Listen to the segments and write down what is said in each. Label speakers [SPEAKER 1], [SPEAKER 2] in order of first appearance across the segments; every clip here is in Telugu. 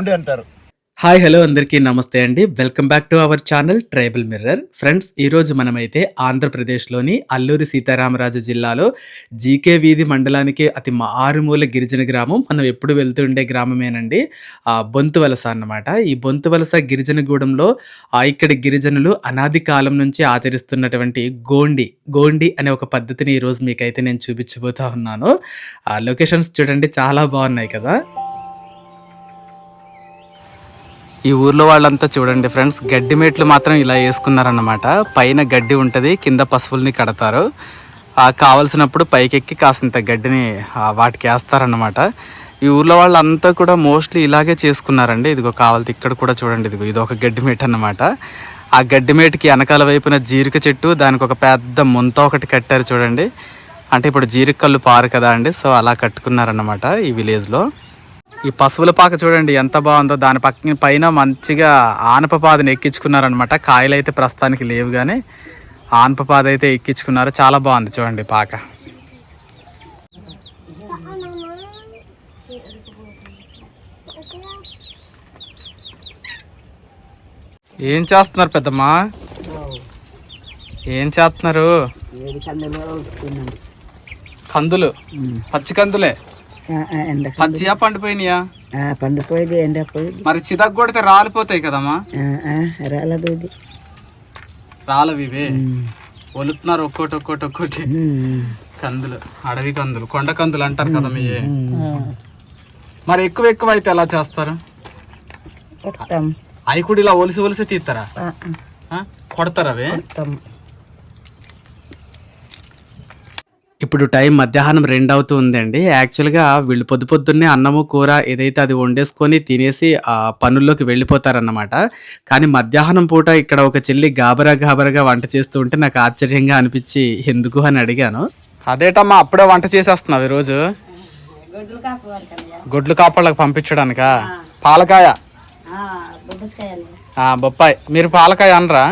[SPEAKER 1] బాగుండే అంటారు.
[SPEAKER 2] హాయ్ హలో అందరికీ నమస్తే అండి. Welcome back to our channel tribal mirror. Friends ఈరోజు మనమైతే ఆంధ్రప్రదేశ్లోని అల్లూరి సీతారామరాజు జిల్లాలో జీకే వీధి మండలానికి అతి మారుమూల గిరిజన గ్రామం. మనం ఎప్పుడు వెళ్తుండే గ్రామమేనండి. బొంతువలస అన్నమాట. ఈ బొంతువలస గిరిజనగూడెంలో ఇక్కడ ఇక్కడి గిరిజనులు అనాది కాలం నుంచి ఆచరిస్తున్నటువంటి గోండి గోండి అనే ఒక పద్ధతిని ఈరోజు మీకైతే నేను చూపించబోతా ఉన్నాను. ఆ లొకేషన్స్ చూడండి చాలా బాగున్నాయి కదా. ఈ ఊర్లో వాళ్ళంతా చూడండి ఫ్రెండ్స్ గడ్డి మేట్లు మాత్రం ఇలా వేసుకున్నారన్నమాట. పైన గడ్డి ఉంటుంది కింద పశువుల్ని కడతారు. ఆ కావలసినప్పుడు పైకెక్కి కాసింత గడ్డిని వాటికి వేస్తారన్నమాట. ఈ ఊర్లో వాళ్ళంతా కూడా మోస్ట్లీ ఇలాగే చేసుకున్నారండి. ఇదిగో కావాలి ఇక్కడ కూడా చూడండి ఇదిగో ఇది ఒక గడ్డి మేట అన్నమాట. ఆ గడ్డి మేటకి వెనకాల వైపున జీరిక చెట్టు దానికి ఒక పెద్ద ముంత ఒకటి కట్టారు చూడండి. అంటే ఇప్పుడు జీరిక పారు కదా అండి సో అలా కట్టుకున్నారన్నమాట ఈ విలేజ్లో. ఈ పశువుల పాక చూడండి ఎంత బాగుందో. దాని పక్కన పైన మంచిగా ఆనప పాదని ఎక్కించుకున్నారనమాట కాయలు అయితే ప్రస్తుతానికి లేవు కానీ ఆనప పాద అయితే ఎక్కించుకున్నారు. చాలా బాగుంది చూడండి పాక. ఏం చేస్తున్నారు పెద్దమ్మా? ఏం చేస్తున్నారు? కందులు పచ్చి కందులే? పచ్చియా పండిపోయినాయా?
[SPEAKER 3] పండిపోయేది ఎండపోయేది
[SPEAKER 2] మరి చితక్ కొడితే రాలిపోతాయి కదమ్మా?
[SPEAKER 3] రాలదు ఇది.
[SPEAKER 2] రాలవి ఇవే. ఒలుతున్నారు ఒక్కోటి ఒక్కోటి ఒక్కోటి. కందులు అడవి కందులు కొండ కందులు అంటారు కదా మీ. మరి ఎక్కువ ఎక్కువ అయితే ఎలా చేస్తారు? అవి కూడా ఇలా ఒలిసి ఒలిసి తీస్తారా? ఆ? కొడతారా అవి
[SPEAKER 3] కొడతాం
[SPEAKER 2] ఇప్పుడు టైం మధ్యాహ్నం రెండు అవుతూ ఉందండి. యాక్చువల్గా వీళ్ళు పొద్దు పొద్దున్నే అన్నము కూర ఏదైతే అది వండేసుకొని తినేసి ఆ పనుల్లోకి వెళ్ళిపోతారన్నమాట. కానీ మధ్యాహ్నం పూట ఇక్కడ ఒక చెల్లి గాబరా గాబరాగా వంట చేస్తూ ఉంటే నాకు ఆశ్చర్యంగా అనిపించి ఎందుకు అని అడిగాను. అదేటమ్మా అప్పుడే వంట చేసేస్తున్నావు ఈరోజు? గుడ్లు కాపళ్ళకి పంపించడానికా? పాలకాయ? ఆ, బొప్పాయి. మీరు పాలకాయ అనరా?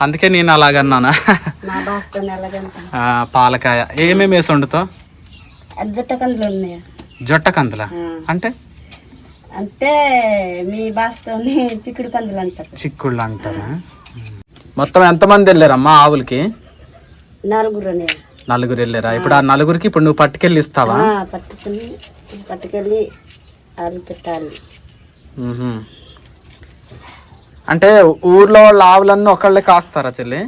[SPEAKER 2] అందుకే నేను అలాగన్నానా? పాలకాయ. ఏమేమి వేసి వండుతావు? జొట్ట కందుల అంటే?
[SPEAKER 3] అంటే మీ చిక్కుడు కందులు అంటారు.
[SPEAKER 2] చిక్కుళ్ళు అంటారా? మొత్తం ఎంతమంది వెళ్ళారమ్మా ఆవులకి?
[SPEAKER 3] నలుగురు
[SPEAKER 2] నలుగురు వెళ్ళారా? ఇప్పుడు ఆ నలుగురికి ఇప్పుడు నువ్వు పట్టుకెళ్ళి ఇస్తావా
[SPEAKER 3] ఆ, పట్టుకుని పట్టుకెళ్ళి ఆలు పెట్టాలి.
[SPEAKER 2] అంటే ఊర్లో వాళ్ళ ఆవులన్నీ ఒకళ్ళే కాస్తారా చెల్లి?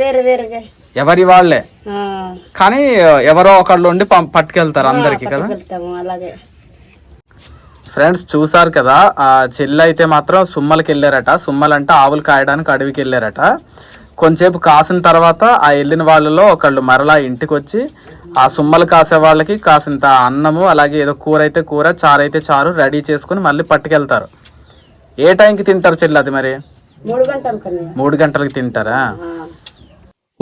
[SPEAKER 3] వేరు వేరుగా.
[SPEAKER 2] ఎవరి వాళ్ళే? కానీ ఎవరో ఒకళ్ళు ఉండి పట్టుకెళ్తారు అందరికి కదా?
[SPEAKER 3] అలాగే.
[SPEAKER 2] ఫ్రెండ్స్ చూసారు కదా ఆ చెల్లి అయితే మాత్రం సుమ్మలకి వెళ్ళారట సుమ్మలంటే ఆవులు కాయడానికి అడవికి వెళ్ళారట కొంచెంసేపు కాసిన తర్వాత ఆ వెళ్ళిన వాళ్ళలో ఒకళ్ళు మరలా ఇంటికి వచ్చి ఆ సుమ్మలు కాసే వాళ్ళకి కాసింత అన్నము అలాగే ఏదో కూర అయితే కూర చారు అయితే చారు రెడీ చేసుకుని మళ్ళీ పట్టుకెళ్తారు. ఏ టైంకి తింటారు చెల్లి అది మరి?
[SPEAKER 3] మూడు
[SPEAKER 2] గంటలకి తింటారా.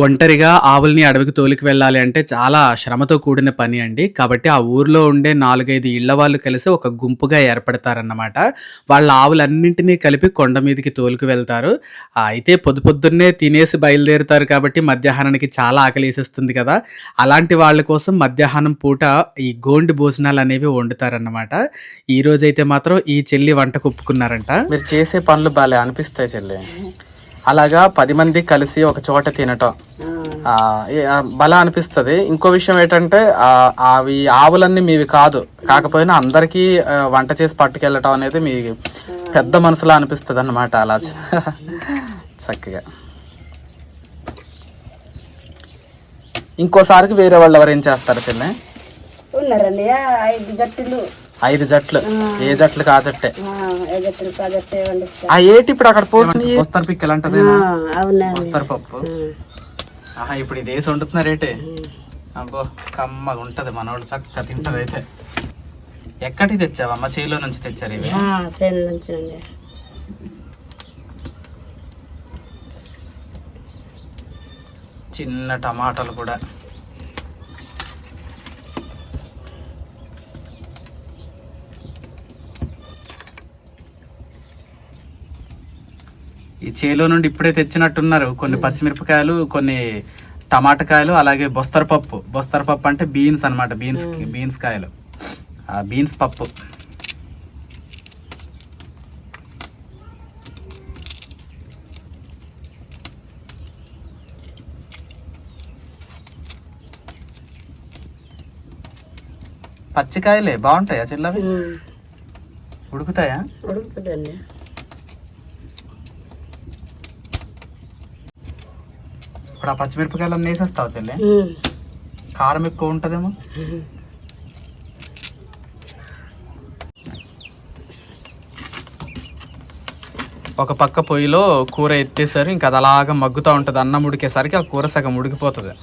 [SPEAKER 2] ఒంటరిగా ఆవుల్ని అడవికి తోలికి వెళ్ళాలి అంటే చాలా శ్రమతో కూడిన పని అండి. కాబట్టి ఆ ఊర్లో ఉండే నాలుగైదు ఇళ్ళ వాళ్ళు కలిసి ఒక గుంపుగా ఏర్పడతారన్నమాట. వాళ్ళ ఆవులన్నింటినీ కలిపి కొండ మీదకి తోలుకు వెళ్తారు. అయితే పొద్దు పొద్దున్నే తినేసి బయలుదేరుతారు కాబట్టి మధ్యాహ్నానికి చాలా ఆకలి కదా. అలాంటి వాళ్ళ కోసం మధ్యాహ్నం పూట ఈ గోండి భోజనాలు అనేవి వండుతారన్నమాట. ఈ రోజైతే మాత్రం ఈ చెల్లి వంట కుప్పుకున్నారంట మీరు చేసే పనులు బాగా అనిపిస్తాయి చెల్లి. అలాగా పది మంది కలిసి ఒక చోట తినటం. బల అనిపిస్తుంది. ఇంకో విషయం ఏంటంటే అవి ఆవులన్నీ మీవి కాదు. కాకపోయినా అందరికీ వంట చేసి పట్టుకెళ్ళటం అనేది మీ పెద్ద మనసులో అనిపిస్తుంది అన్నమాట అలా. చక్కగా. ఇంకోసారికి వేరే వాళ్ళు ఎవరు ఏం చేస్తారు
[SPEAKER 3] ఉన్నారన్నయ్య ఐదు జట్టులు.
[SPEAKER 2] ఐదు జట్లు. ఏ జట్లకు ఆ జట్టే.
[SPEAKER 3] ఆ,
[SPEAKER 2] ఏటి ఇప్పుడు అక్కడ పోసిన పోస్తారు పిక్కలు అంటదేనా
[SPEAKER 3] ఆ, అవునా
[SPEAKER 2] పోస్తారు పప్పు. ఆహా ఇప్పుడు ఇది వేసి వండుతున్నారేటే అబ్బో కమ్మగా ఉంటది మనోళ్ళు చక్కగా తింటది అయితే. ఎక్కడికి తెచ్చావమ్మ చేలో నుంచి తెచ్చారు ఇవి?
[SPEAKER 3] నుంచి
[SPEAKER 2] చిన్న టమాటాలు కూడా. ఈ చేలో నుండి ఇప్పుడే తెచ్చినట్టున్నారు. కొన్ని hmm. పచ్చిమిరపకాయలు కొన్ని టమాటకాయలు అలాగే బొస్తరపప్పు బొస్తరపప్పు అంటే బీన్స్ అనమాట బీన్స్ hmm. బీన్స్ కాయలు. ఆ బీన్స్ పప్పు. పచ్చికాయలే బాగుంటాయా చిల్లవి?
[SPEAKER 3] Hmm.
[SPEAKER 2] ఉడుకుతాయా?
[SPEAKER 3] ఉడుకుతాయండి.
[SPEAKER 2] ఇప్పుడు ఆ పచ్చిమిరపకాయలు వేసేస్తావు చెల్లె. కారం ఎక్కువ ఉంటుందేమో. ఒక పక్క పొయ్యిలో కూర ఎత్తేసారు ఇంకా అది అలాగా మగ్గుతూ ఉంటుంది అన్నం ఉడికేసరికి ఆ కూర సగం ఉడికిపోతుంది.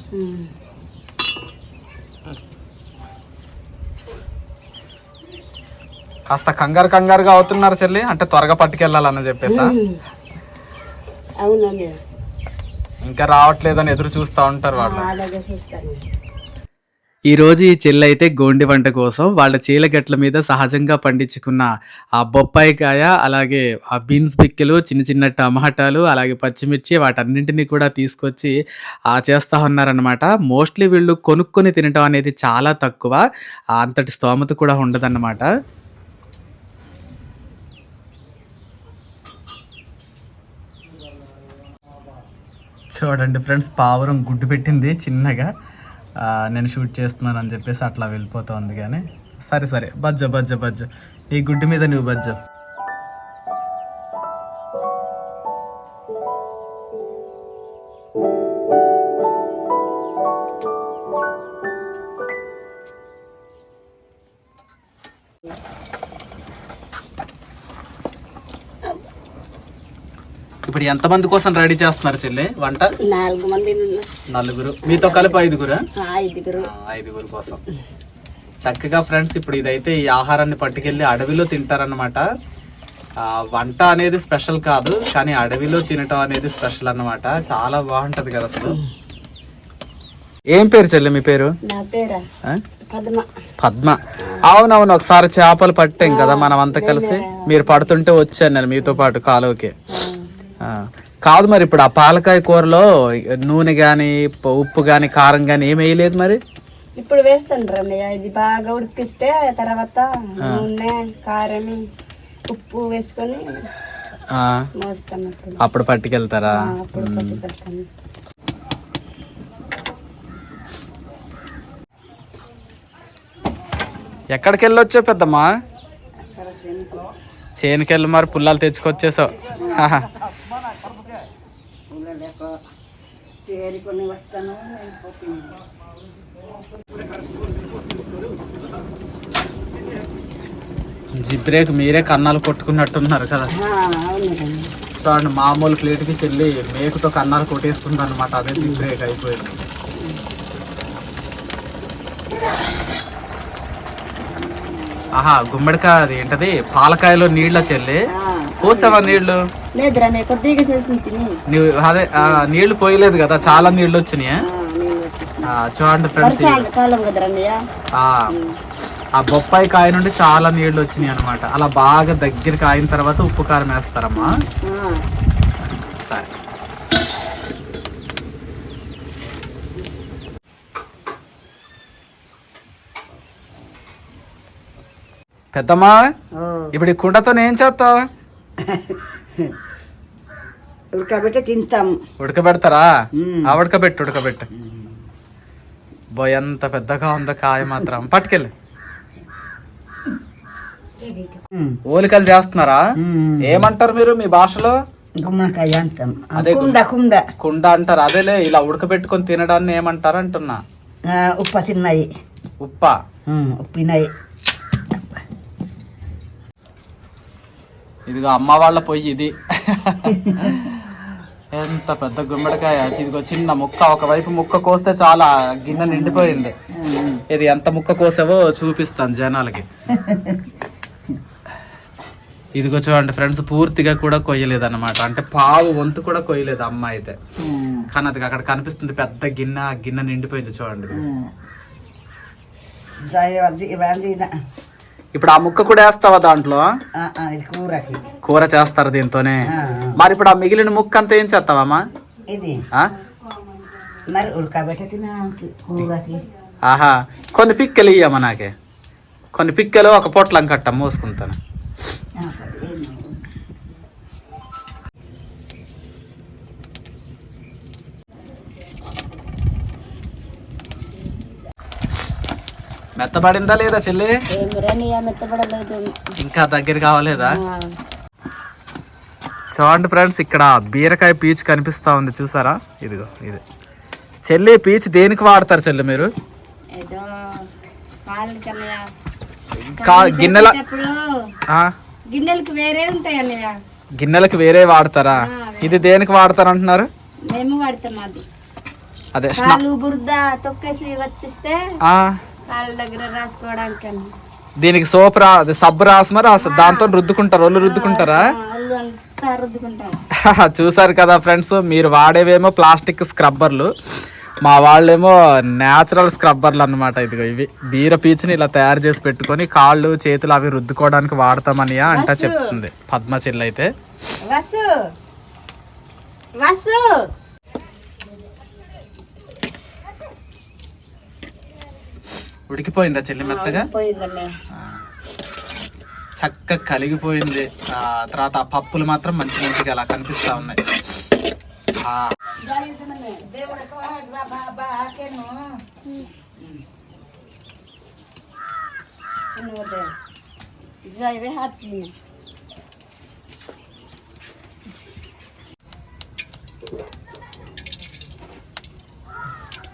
[SPEAKER 2] కాస్త కంగారు కంగారుగా అవుతున్నారు చెల్లి అంటే త్వరగా పట్టుకెళ్ళాలని చెప్పేసా.
[SPEAKER 3] అవునండి
[SPEAKER 2] ఇంకా రావట్లేదని ఎదురు చూస్తూ ఉంటారు వాళ్ళు.
[SPEAKER 3] అలాగే చూస్తాను
[SPEAKER 2] ఈ రోజు ఈ చెల్లి అయితే గోండి వంట కోసం వాళ్ళ చీలగట్ల మీద సహజంగా పండించుకున్న ఆ బొప్పాయి కాయ అలాగే ఆ బీన్స్ పిక్కలు చిన్న చిన్న టమాటాలు అలాగే పచ్చిమిర్చి వాటన్నింటినీ కూడా తీసుకొచ్చి ఆ చేస్తూ ఉన్నారనమాట మోస్ట్లీ వీళ్ళు కొనుక్కొని తినటం అనేది చాలా తక్కువ. అంతటి స్తోమత కూడా ఉండదన్నమాట. చూడండి ఫ్రెండ్స్ పావురం గుడ్డు పెట్టింది చిన్నగా. నేను షూట్ చేస్తున్నాను అని చెప్పేసి అట్లా వెళ్ళిపోతుంది కానీ. సరే సరే బజ్జ బజ్జ బజ్జ. ఈ గుడ్డు మీద నువ్వు బజ్జ. ఇప్పుడు ఎంతమంది కోసం రెడీ చేస్తున్నారు చెల్లి? వంట?
[SPEAKER 3] నాలుగు మంది
[SPEAKER 2] నలుగురు. మీతో కలిపి ఐదుగురా?
[SPEAKER 3] ఐదుగురు.
[SPEAKER 2] ఐదుగురు కోసం. చక్కగా ఫ్రెండ్స్ ఇప్పుడు ఇదైతే ఈ ఆహారాన్ని పట్టుకెళ్ళి అడవిలో తింటారన్నమాట. ఆ, వంట అనేది స్పెషల్ కాదు కానీ అడవిలో తినటం అనేది స్పెషల్ అన్నమాట. చాలా బాగుంటది కదా అసలు. ఏం పేరు చెల్లి మీ పేరు?
[SPEAKER 3] పద్మ.
[SPEAKER 2] అవునవును ఒకసారి చేపలు పట్టాం కదా మనం అంతా కలిసి. మీరు పడుతుంటే వచ్చాను నేను మీతో పాటు కాలువకి. కాదు మరి ఇప్పుడు ఆ పాలకాయ కూరలో నూనె కానీ ఉప్పు కానీ కారం కానీ ఏం వేయలేదు మరి?
[SPEAKER 3] ఇప్పుడు వేస్తాను రన్నయ్య ఇది బాగా ఉడికిస్తే తర్వాత నూనె కారం ఉప్పు వేసుకొని అప్పుడు.
[SPEAKER 2] పట్టుకెళ్తారా?
[SPEAKER 3] ఆ, అప్పుడు పట్టుకెళ్తాను.
[SPEAKER 2] ఎక్కడికి వెళ్ళొచ్చో పెద్దమ్మా చేనుకెళ్ళి మరి పుల్లాలు తెచ్చుకొచ్చేసావు ఆహా.
[SPEAKER 3] ఊళ్ళో తేరుకొని వస్తాను
[SPEAKER 2] జిబ్రేక్ మీరే కన్నాలు కొట్టుకున్నట్టున్నారు కదా. చూడండి మామూలు ప్లేట్కి చెల్లి మేకుతో కన్నాలు కొట్టేసుకుంది అనమాట అదే జిబ్రేక్ అయిపోయింది. ఆహా గుమ్మడికాయ అది ఏంటది? పాలకాయలో నీళ్ళ చెల్లి. పోసావా నీళ్ళు
[SPEAKER 3] లేదు రండి కొద్దిగా చేసింది తిని.
[SPEAKER 2] నీవు అదే ఆ, నీళ్ళు పోయలేదు కదా చాలా నీళ్ళు వచ్చినాయి?
[SPEAKER 3] ఆ, నేను
[SPEAKER 2] చూడండి ఫ్రెండ్స్
[SPEAKER 3] వర్షాలు కాలం
[SPEAKER 2] ఆ ఆ బొప్పాయి కాయ నుండి చాలా నీళ్ళు వచ్చినాయి అనమాట అలా బాగా దగ్గరికి అయిన తర్వాత ఉప్పు కారం వేస్తారమ్మా సరే పెద్దమ్మా ఇప్పుడు ఈ కుండతో ఏం చేస్తావు?
[SPEAKER 3] ఉడకబెట్టి తింటాం.
[SPEAKER 2] ఉడకబెడతారా. ఆ ఉడకబెట్టు ఉడకబెట్టు. బోయ్ ఎంత పెద్దగా ఉందో కాయ మాత్రం. పట్టుకెళ్ళి. ఓలికలు చేస్తున్నారా? ఏమంటారు మీరు మీ భాషలో?
[SPEAKER 3] గుమ్మడికాయ అంటాం.
[SPEAKER 2] అదే
[SPEAKER 3] కుండ కుండ.
[SPEAKER 2] కుండ అంటారు. అదేలే ఇలా ఉడకబెట్టుకొని తినడాన్ని ఏమంటారు అంటున్నా
[SPEAKER 3] ఉప్ప తిన్నాయి.
[SPEAKER 2] ఉప్ప.
[SPEAKER 3] ఉప్పినాయి.
[SPEAKER 2] ఇదిగో అమ్మ వాళ్ళ పొయ్యి ఇది. ఎంత పెద్ద గుమ్మడికాయ. ఇదిగో చిన్న ముక్క ఒకవైపు ముక్క కోస్తే చాలా గిన్నె నిండిపోయింది. ఇది ఎంత ముక్క కోసావో చూపిస్తాను జనాలకి. ఇదిగో చూడండి ఫ్రెండ్స్ పూర్తిగా కూడా కొయ్యలేదు అనమాట అంటే పావు వంతు కూడా కొయ్యలేదు అమ్మ అయితే. కానీ అది అక్కడ కనిపిస్తుంది పెద్ద గిన్నె ఆ గిన్నె నిండిపోయింది చూడండి. ఇప్పుడు ఆ ముక్క కూడా వేస్తావా దాంట్లో?
[SPEAKER 3] కూరకి.
[SPEAKER 2] కూర చేస్తారు దీంతోనే. మరి ఇప్పుడు ఆ మిగిలిన ముక్క అంతా ఏం చేస్తావమ్మా
[SPEAKER 3] ఇది.
[SPEAKER 2] ఆ?
[SPEAKER 3] మరి ఉడకబెట్టి తినడానికి కూరకి.
[SPEAKER 2] ఆహా. కొన్ని పిక్కలు ఇయ్యమ్మా నాకే. కొన్ని పిక్కలు ఒక పొట్లం కట్ట మోసుకుంటాను. మెత్తబడిందా లేదా చెల్లి? ఇంకా దగ్గర కావలేదా? చూడండి ఫ్రెండ్స్ ఇక్కడ బీరకాయ పీచు కనిపిస్తా ఉంది చూసారా? ఇదిగో ఇది. చెల్లి పీచు దేనికి వాడతారు చెల్లి మీరు? గిన్నెల
[SPEAKER 3] గిన్నెలకు వేరే ఉంటాయి అన్నయ్య.
[SPEAKER 2] గిన్నెలకు వేరే వాడతారా? ఇది దేనికి వాడతారు అంటున్నారు
[SPEAKER 3] మేము వాడతాం అది. బురద తొక్కేసి వచ్చిస్తే
[SPEAKER 2] ఆ,
[SPEAKER 3] కాళ్ళ దగ్గర రాసుకోవడానికి
[SPEAKER 2] దీనికి సోప్ రా అదే సబ్బు రాసమరా దాంతో రుద్దుకుంటారు ఒళ్ళు రుద్దుకుంటారా?
[SPEAKER 3] వాళ్ళు
[SPEAKER 2] చూసారు కదా ఫ్రెండ్స్ మీరు వాడేవేమో ప్లాస్టిక్ స్క్రబ్బర్లు. మా వాళ్ళేమో న్యాచురల్ స్క్రబ్బర్లు అన్నమాట ఇదిగో ఇవి. బీర పీచుని ఇలా తయారు చేసి పెట్టుకొని కాళ్ళు చేతులు అవి రుద్దుకోవడానికి వాడతామని అంట చెప్తుంది పద్మ చెల్లి అయితే
[SPEAKER 3] వసు వసు
[SPEAKER 2] ఉడికిపోయిందా చెల్లి మెత్తగా? చక్కగా కలిగిపోయింది. ఆ తర్వాత ఆ పప్పులు మాత్రం మంచి మంచిగా అలా కనిపిస్తా ఉన్నాయి.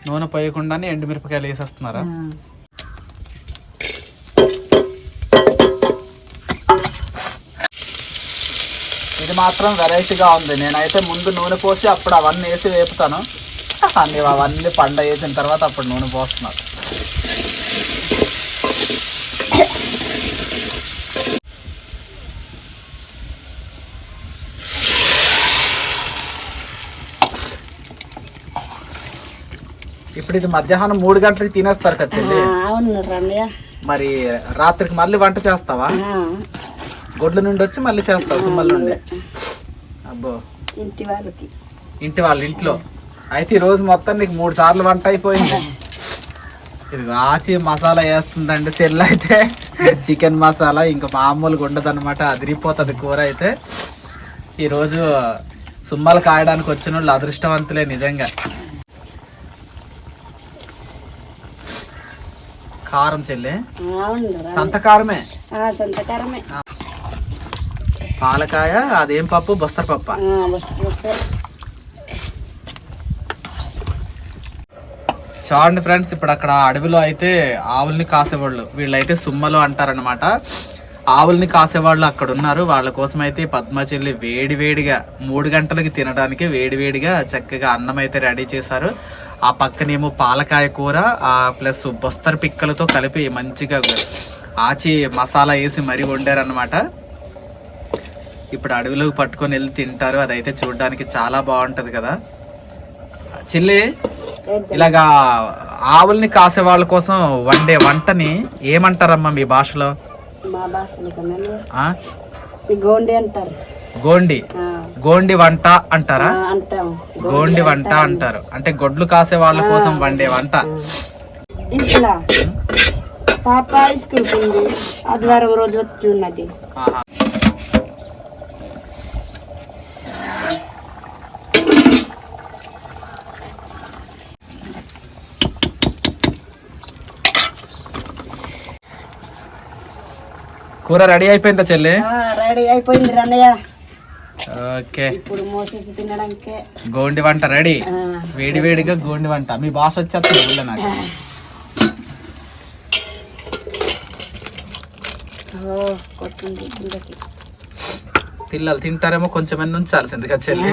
[SPEAKER 2] నూనె పోయకుండానే ఎండుమిరపకాయలు వేసేస్తున్నారా? మాత్రం వెరైటీగా ఉంది. నేనైతే ముందు నూనె పోసి అప్పుడు అవన్నీ వేసి వేపుతాను. అన్ని అవన్నీ పండ వేసిన తర్వాత అప్పుడు నూనె పోస్తున్నాను ఇప్పుడు ఇది మధ్యాహ్నం మూడు గంటలకు తినేస్తారు కదా చెల్లి?
[SPEAKER 3] అవును
[SPEAKER 2] మరి రాత్రికి మళ్ళీ వంట చేస్తావా? గొడ్ల నుండి వచ్చి మళ్ళీ చేస్తావు? సుమ్మల నుండి? అబ్బో
[SPEAKER 3] ఇంటి వాళ్ళకి.
[SPEAKER 2] ఇంటి వాళ్ళ ఇంట్లో. అయితే ఈ రోజు మొత్తం నీకు మూడు సార్లు వంట అయిపోయింది. ఇది ఆచి మసాలా వేస్తుందండి చెల్లి అయితే. చికెన్ మసాలా ఇంకా మామూలుగా ఉండదు అనమాట అదిరిపోతుంది కూర అయితే. ఈరోజు సుమ్మలు కాయడానికి వచ్చిన వాళ్ళు అదృష్టవంతులే నిజంగా. కారం చెల్లి. సంతకారమే?
[SPEAKER 3] సంతకారమే.
[SPEAKER 2] పాలకాయ అదేం పప్పు? బొస్తర పప్ప? చూడండి ఫ్రెండ్స్ ఇప్పుడు అక్కడ అడవిలో అయితే ఆవుల్ని కాసేవాళ్ళు. వీళ్ళైతే సుమ్మలు అంటారనమాట ఆవుల్ని కాసేవాళ్ళు అక్కడ ఉన్నారు వాళ్ళ కోసం అయితే పద్మ చెల్లి వేడి వేడిగా మూడు గంటలకి తినడానికి వేడి వేడిగా చక్కగా అన్నం అయితే రెడీ చేశారు. ఆ పక్కనేమో పాలకాయ కూర ఆ ప్లస్ బొస్తర పిక్కలతో కలిపి మంచిగా ఆచి మసాలా వేసి మరీ వండారనమాట ఇప్పుడు అడవిలోకి పట్టుకొని వెళ్ళి తింటారు అదైతే చూడడానికి చాలా బాగుంటది కదా. చెల్లి ఇలాగా ఆవుల్ని కాసే వాళ్ళ కోసం వండే వంటని ఏమంటారమ్మా మీ భాషలో?
[SPEAKER 3] గోండి అంటారు.
[SPEAKER 2] గోండి. గోండి వంట అంటారా? గోండి వంట అంటారు. అంటే గొడ్లు కాసే వాళ్ళ కోసం వండే వంట.
[SPEAKER 3] ఇంట్లో పాప స్కూల్కి ఉంది. ఆదివారం రోజు వచ్చి ఉన్నది
[SPEAKER 2] ఆహా. కూర రెడీ అయిపోయిందా చెల్లి?
[SPEAKER 3] రెడీ అయిపోయింది రన్నయ్య.
[SPEAKER 2] ఓకే.
[SPEAKER 3] ఇప్పుడు మోసేసి తినడానికే.
[SPEAKER 2] గోండి వంట రెడీ. వేడి వేడిగా గోండి వంట. మీ వచ్చేస్తుంది ఊళ్ళో నాకు. పిల్లలు తింటారేమో కొంచెం ఉంచాల్సింది కదా చెల్లి.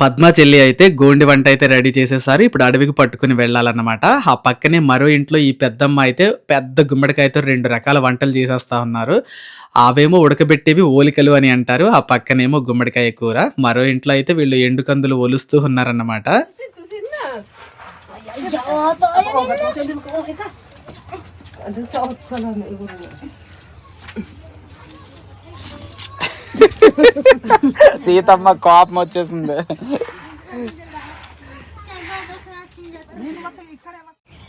[SPEAKER 2] పద్మ చెల్లి అయితే గోండి వంట అయితే రెడీ చేసేసారు. ఇప్పుడు అడవికి పట్టుకుని వెళ్ళాలన్నమాట. ఆ పక్కనే మరో ఇంట్లో ఈ పెద్దమ్మ అయితే పెద్ద గుమ్మడికాయతో రెండు రకాల వంటలు చేసేస్తా ఉన్నారు. అవేమో ఉడకబెట్టేవి ఓలికలు అని అంటారు. ఆ పక్కనేమో గుమ్మడికాయ కూర. మరో ఇంట్లో అయితే వీళ్ళు ఎండుకందులు ఒలుస్తూ ఉన్నారన్నమాట. సీతమ్మ కోపం వచ్చేసింది.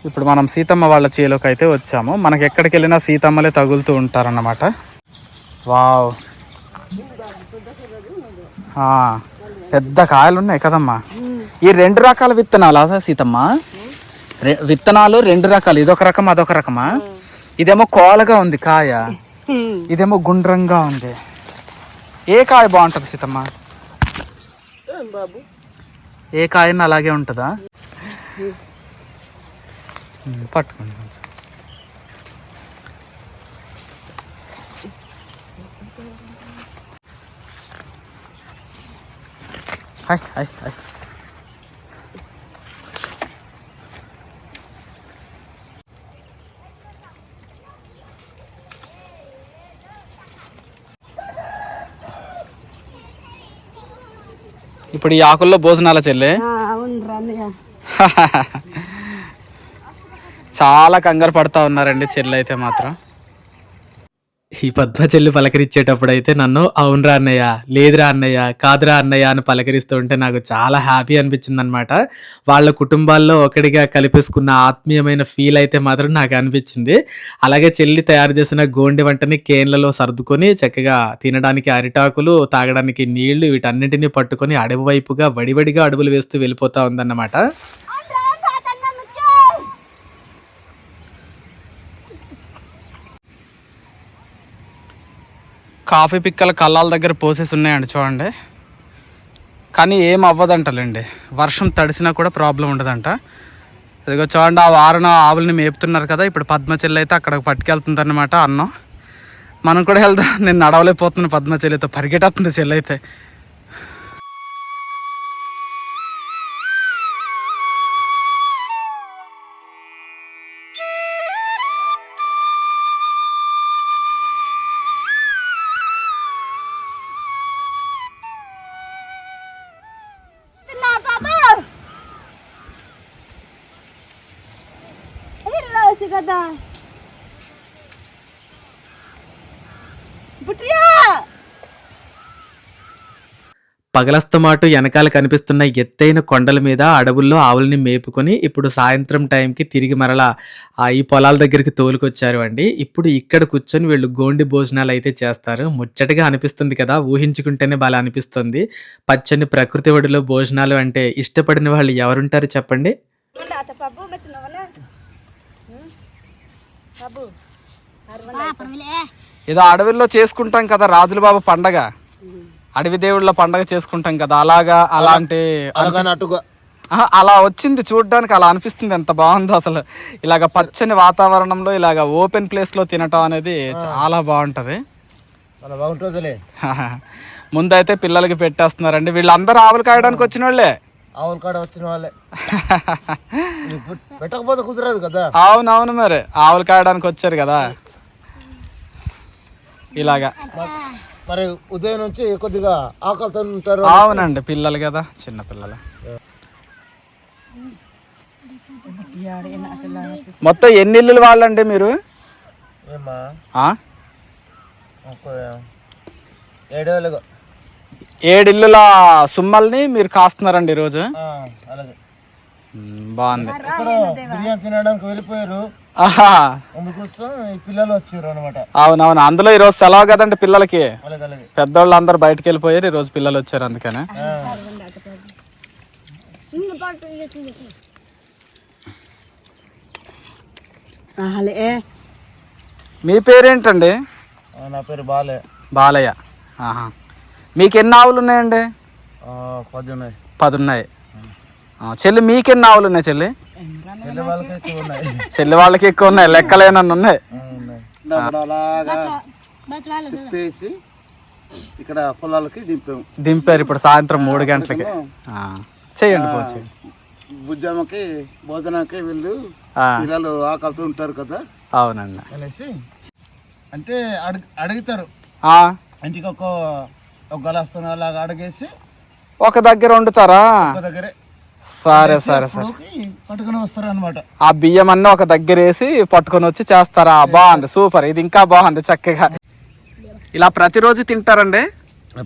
[SPEAKER 2] ఇప్పుడు మనం సీతమ్మ వాళ్ళ చేలోకి అయితే వచ్చాము. మనకి ఎక్కడికి వెళ్ళినా సీతమ్మలే తగులుతూ ఉంటారన్నమాట. వావ్. ఆ, పెద్ద కాయలు ఉన్నాయి కదమ్మా. ఈ రెండు రకాల విత్తనాలా సీతమ్మ? విత్తనాలు రెండు రకాలు. ఇదొక రకం అదొక రకమా? ఇదేమో కోలగా ఉంది కాయ. ఇదేమో గుండ్రంగా ఉంది. ఏ కాయ బాగుంటుంది సీతమ్మ?
[SPEAKER 3] బాబు?
[SPEAKER 2] ఏ కాయన అలాగే ఉంటుందా? పట్టుకోండి కొంచెం. Hi hi hi. ఇప్పుడు ఈ ఆకుల్లో భోజనాల చెల్లె. చాలా కంగారు పడతా ఉన్నారండి చెల్లి అయితే మాత్రం. ఈ పద్మ చెల్లి పలకరించేటప్పుడు అయితే నన్ను అవునరా అన్నయ్య లేదురా అన్నయ్య కాదురా అన్నయ్య అని పలకరిస్తూ ఉంటే నాకు చాలా హ్యాపీ అనిపించింది అనమాట వాళ్ళ కుటుంబాల్లో ఒకటిగా కలిపేసుకున్న ఆత్మీయమైన ఫీల్ అయితే మాత్రం నాకు అనిపించింది. అలాగే చెల్లి తయారు చేసిన గోండి వంటని కేన్లలో సర్దుకొని చక్కగా తినడానికి అరిటాకులు తాగడానికి నీళ్ళు వీటన్నిటిని పట్టుకొని అడవి వైపుగా వడివడిగా అడుగులు వేస్తూ వెళ్ళిపోతా ఉందన్నమాట. కాఫీ పిక్కల కళ్ళాల దగ్గర పోసేసి ఉన్నాయండి చూడండి. కానీ ఏం అవ్వదంటలేండి. వర్షం తడిసినా కూడా ప్రాబ్లం ఉండదంట. ఇదిగో చూడండి ఆ వారన ఆవులని మేపుతున్నారు కదా ఇప్పుడు పద్మచెల్లి అయితే అక్కడ పట్టుకెళ్తుందన్నమాట అన్నం. మనం కూడా వెళ్దాం నేను నడవలేకపోతున్నాను పద్మచెల్లితో పరిగెట్టేస్తుంది చెల్లి అయితే. పగలస్తమాటు వెనకాల కనిపిస్తున్న ఎత్తైన కొండల మీద అడవుల్లో ఆవుల్ని మేపుకొని ఇప్పుడు సాయంత్రం టైంకి తిరిగి మరలా ఆ ఈ పొలాల దగ్గరికి తోలుకొచ్చారు అండి. ఇప్పుడు ఇక్కడ కూర్చొని వీళ్ళు గోండి భోజనాలు అయితే చేస్తారు. ముచ్చటగా అనిపిస్తుంది కదా ఊహించుకుంటేనే బాగా అనిపిస్తుంది. పచ్చని ప్రకృతి ఒడిలో భోజనాలు అంటే ఇష్టపడిన వాళ్ళు ఎవరుంటారు చెప్పండి? ఏదో అడవిలో చేసుకుంటాం కదా రాజుల బాబు పండగ. అడవి దేవుళ్ళ పండగ చేసుకుంటాం కదా. అలాగా అలాంటి అలా వచ్చింది చూడడానికి అలా అనిపిస్తుంది. ఎంత బాగుందో అసలు. ఇలాగ పచ్చని వాతావరణంలో ఇలాగ ఓపెన్ ప్లేస్లో తినటం అనేది చాలా బాగుంటది. ముందైతే పిల్లలకి పెట్టేస్తున్నారండి. వీళ్ళందరూ ఆవులు కాయడానికి వచ్చిన వాళ్ళే?
[SPEAKER 1] ఆవుల కాడ వచ్చిన వాళ్ళే. పెట్టకపోతే కుదరదు కదా.
[SPEAKER 2] అవునవును మరి. ఆవులు కాయడానికి వచ్చారు కదా. ఇలాగా.
[SPEAKER 1] మరి ఉదయం నుంచి కొద్దిగా ఆకలితో ఉంటారు
[SPEAKER 2] అవునండి పిల్లలు కదా చిన్న పిల్లలు. మొత్తం ఎన్ని ఇల్లులు వాళ్ళండి మీరు?
[SPEAKER 1] ఏడేళ్ళుగా.
[SPEAKER 2] ఏడిల్లుల సుమ్మల్ని మీరు కాస్తున్నారండి ఈరోజు?
[SPEAKER 1] అలాగే.
[SPEAKER 2] బాగుంది.
[SPEAKER 1] ఇక్కడ బిర్యానీ తినడానికి వెళ్ళిపోయారు.
[SPEAKER 2] ఆహా.
[SPEAKER 1] అందుకోసం ఈ పిల్లలు వచ్చారు అనమాట
[SPEAKER 2] అవునవును అందులో ఈరోజు సెలవు కదండి పిల్లలకి? పెద్దోళ్ళు అందరు బయటకు వెళ్ళిపోయారు ఈరోజు పిల్లలు వచ్చారు అందుకనే. మీ పేరేంటండి?
[SPEAKER 1] నా పేరు బాలే
[SPEAKER 2] బాలయ్య. ఆహా. మీకు ఎన్ని ఆవులు ఉన్నాయండి?
[SPEAKER 1] ఆ, పది ఉన్నాయి.
[SPEAKER 2] పది ఉన్నాయి. చెల్లి మీకు ఎన్ని ఆవులు ఉన్నాయి చెల్లి?
[SPEAKER 1] చెల్లి వాళ్ళకి ఎక్కువ ఉన్నాయి.
[SPEAKER 2] చెల్లి వాళ్ళకి ఎక్కువ ఉన్నాయి లెక్కలేనన్ని ఉన్నాయి
[SPEAKER 1] తిప్పేసి ఇక్కడ పొలాలకి దింపాము.
[SPEAKER 2] దింపారు ఇప్పుడు సాయంత్రం మూడు గంటలకి. ఆ, చేయండి చేయండి.
[SPEAKER 1] బుజ్జమ్మకి భోజనానికి వీళ్ళు
[SPEAKER 2] ఆ,
[SPEAKER 1] పిల్లలు ఆకలితో ఉంటారు కదా.
[SPEAKER 2] అవునండి.
[SPEAKER 1] అనేసి అంటే అడుగు అడుగుతారు.
[SPEAKER 2] ఆ,
[SPEAKER 1] ఇంటికి ఒక ఒక గలాస్తున్న అలాగా అడిగేసి
[SPEAKER 2] ఒక దగ్గర వండుతారా?
[SPEAKER 1] ఒక దగ్గరే.
[SPEAKER 2] సరే సరే సరే.
[SPEAKER 1] పట్టుకొని వస్తారు అనమాట
[SPEAKER 2] ఆ బియ్యం అన్నీ ఒక దగ్గర వేసి పట్టుకొని వచ్చి చేస్తారా? బాగుంది సూపర్. ఇది ఇంకా బాగుంది చక్కగా. ఇలా ప్రతిరోజు తింటారండి?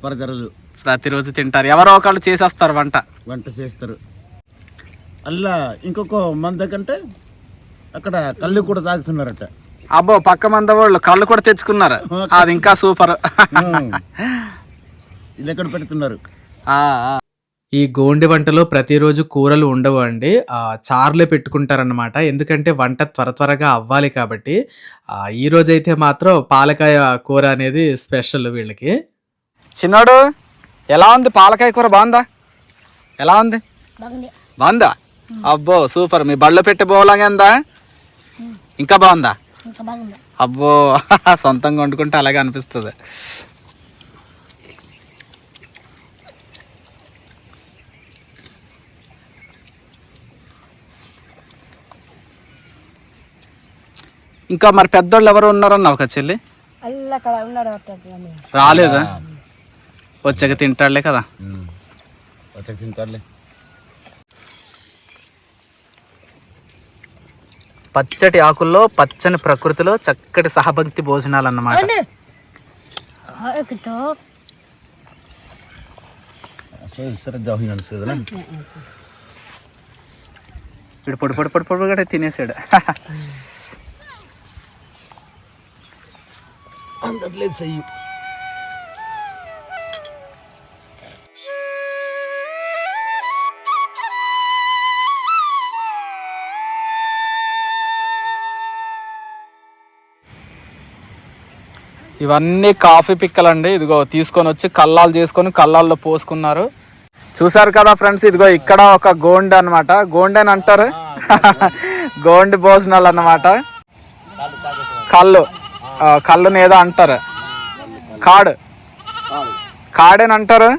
[SPEAKER 1] పరదరలు
[SPEAKER 2] ప్రతిరోజు. తింటారు. ఎవరో ఒకళ్ళు చేసేస్తారు వంట.
[SPEAKER 1] వంట చేస్తారు. అలా ఇంకొక మన దగ్గరంటే అక్కడ కళ్ళు కూడా తాగుతున్నారట.
[SPEAKER 2] అబ్బో పక్క మంద వాళ్ళు కళ్ళు కూడా తెచ్చుకున్నారు. అది ఇంకా సూపర్.
[SPEAKER 1] ఇది ఎక్కడ పెడుతున్నారు?
[SPEAKER 2] ఈ గోండి వంటలో ప్రతిరోజు కూరలు ఉండవు అండి. ఆ, చారులే పెట్టుకుంటారన్నమాట. ఎందుకంటే వంట త్వర త్వరగా అవ్వాలి కాబట్టి. ఆ, ఈ రోజైతే మాత్రం పాలకాయ కూర అనేది స్పెషల్ వీళ్ళకి. చిన్నోడు ఎలా ఉంది పాలకాయ కూర? బాగుందా? ఎలా ఉంది? బాగుందా. అబ్బో సూపర్. మీ బళ్ళో పెట్టి ఉందా? ఇంకా బాగుందా. అబ్బో సొంతంగా వండుకుంటే అలాగే అనిపిస్తుంది. ఇంకా మరి పెద్దోళ్ళు ఎవరు ఉన్నారన్నావు కదా చెల్లి?
[SPEAKER 3] అల్ల అక్కడ ఉన్నాడు
[SPEAKER 2] రాలేదా? వచ్చాక తింటాడులే కదా.
[SPEAKER 1] వచ్చాక తింటారులే
[SPEAKER 2] పచ్చటి ఆకుల్లో పచ్చని ప్రకృతిలో చక్కటి సహభక్తి భోజనాలు అన్నమాట వీడు పొడి పొడి పొడి పొడి కూడా తినేసాడు
[SPEAKER 1] అందట్లేదు చెయ్యి.
[SPEAKER 2] ఇవన్నీ కాఫీ పిక్కలండి. ఇదిగో తీసుకొని వచ్చి కల్లాలు చేసుకొని కల్లాల్లో పోసుకున్నారు. చూసారు కదా ఫ్రెండ్స్ ఇదిగో ఇక్కడ ఒక గోండి అన్నమాట. గోండి అని అంటారు. గోండి భోజనాలు అన్నమాట. కళ్ళు. కళ్ళుని ఏదో అంటారు. కాడు. కాడని అంటారు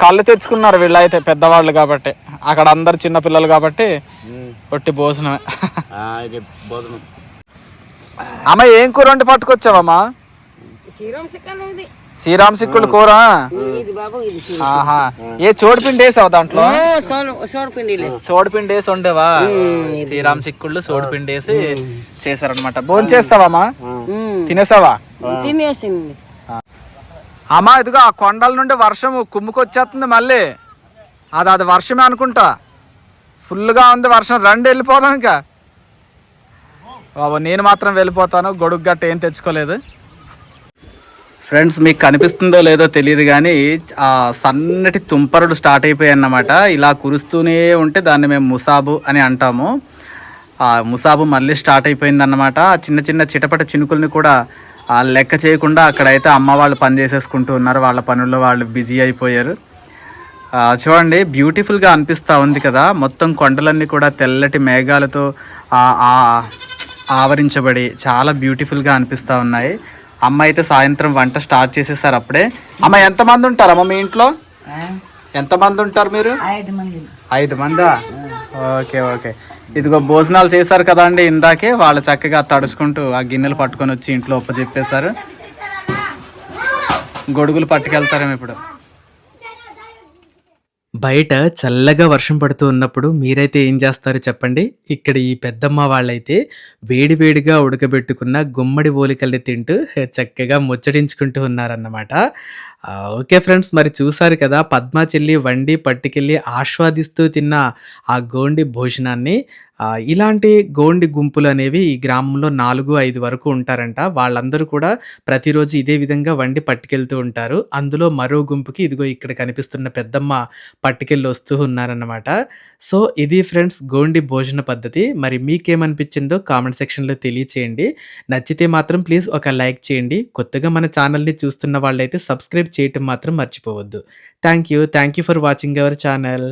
[SPEAKER 2] కళ్ళు తెచ్చుకున్నారు వీళ్ళైతే పెద్దవాళ్ళు కాబట్టి. అక్కడ అందరు చిన్నపిల్లలు కాబట్టి ఒట్టి భోజనమే. అమ్మ ఏం కూర వండి పట్టుకొచ్చావమ్మా? శ్రీరామ్ సిక్కుడు కూర? ఆహా. ఏ చోడుపిండి వేసావు దాంట్లో? చోడుపిండి వేసి వండేవా? శ్రీరామ్ సిక్కుళ్ళు చోడుపిండి వేసి చేశారనమాట భోజనం చేస్తావమ్మా తినేసావా?
[SPEAKER 3] తినేసింది.
[SPEAKER 2] అమ్మా ఇదిగో ఆ కొండల నుండి వర్షం కుమ్ముకొచ్చేస్తుంది మళ్ళీ. అది అది వర్షమే అనుకుంటా. ఫుల్గా ఉంది వర్షం. రండి వెళ్ళిపోదాం ఇంకా. బాబు నేను మాత్రం వెళ్ళిపోతాను. గొడుగు గట్ట ఏం తెచ్చుకోలేదు. ఫ్రెండ్స్ మీకు కనిపిస్తుందో లేదో తెలియదు కానీ ఆ సన్నటి తుంపరులు స్టార్ట్ అయిపోయాయి అన్నమాట. ఇలా కురుస్తూనే ఉంటే దాన్ని మేము ముసాబు అని అంటాము. ఆ ముసాబు మళ్ళీ స్టార్ట్ అయిపోయింది అన్నమాట చిన్న చిన్న చిటపట చినుకుల్ని కూడా ఆ లెక్క చేయకుండా అక్కడైతే అమ్మ వాళ్ళు పని చేసేసుకుంటూ ఉన్నారు. వాళ్ళ పనుల్లో వాళ్ళు బిజీ అయిపోయారు. చూడండి బ్యూటిఫుల్గా అనిపిస్తూ ఉంది కదా. మొత్తం కొండలన్నీ కూడా తెల్లటి మేఘాలతో ఆ- ఆవరించబడి చాలా బ్యూటిఫుల్గా అనిపిస్తూ ఉన్నాయి. అమ్మ అయితే సాయంత్రం వంట స్టార్ట్ చేసేసారు అప్పుడే. అమ్మ ఎంతమంది ఉంటారు అమ్మ మీ ఇంట్లో? ఎంతమంది ఉంటారు మీరు? ఐదు మందా. Okay okay. ఇదిగో భోజనాలు చేశారు కదా అండి ఇందాకే. వాళ్ళు చక్కగా తడుచుకుంటూ ఆ గిన్నెలు పట్టుకొని వచ్చి ఇంట్లో ఒప్ప చెప్పేశారు గొడుగులు పట్టుకెళ్తారేమో ఇప్పుడు. బయట చల్లగా వర్షం పడుతూ ఉన్నప్పుడు మీరైతే ఏం చేస్తారు చెప్పండి? ఇక్కడ ఈ పెద్దమ్మ వాళ్ళైతే వేడివేడిగా ఉడకబెట్టుకున్న గుమ్మడి ఓలికల్ని తింటూ చక్కగా ముచ్చటించుకుంటూ ఉన్నారన్నమాట. ఓకే ఫ్రెండ్స్ మరి చూసారు కదా పద్మా చెల్లి వండి పట్టుకెళ్ళి ఆస్వాదిస్తూ తిన్న ఆ గోండి భోజనాన్ని ఆ, ఇలాంటి గోండి గుంపులు అనేవి ఈ గ్రామంలో నాలుగు ఐదు వరకు ఉంటారంట. వాళ్ళందరూ కూడా ప్రతిరోజు ఇదే విధంగా వండి పట్టుకెళ్తూ ఉంటారు. అందులో మరో గుంపుకి ఇదిగో ఇక్కడ కనిపిస్తున్న పెద్దమ్మ పట్టుకెళ్ళి వస్తూ ఉన్నారన్నమాట. సో ఇది ఫ్రెండ్స్ గోండి భోజన పద్ధతి. మరి మీకేమనిపించిందో కామెంట్ సెక్షన్లో తెలియచేయండి. నచ్చితే మాత్రం ప్లీజ్ ఒక లైక్ చేయండి. కొత్తగా మన ఛానల్ని చూస్తున్న వాళ్ళైతే సబ్స్క్రైబ్ చేయటం మాత్రం మర్చిపోవద్దు. Thank you. Thank you for watching our channel.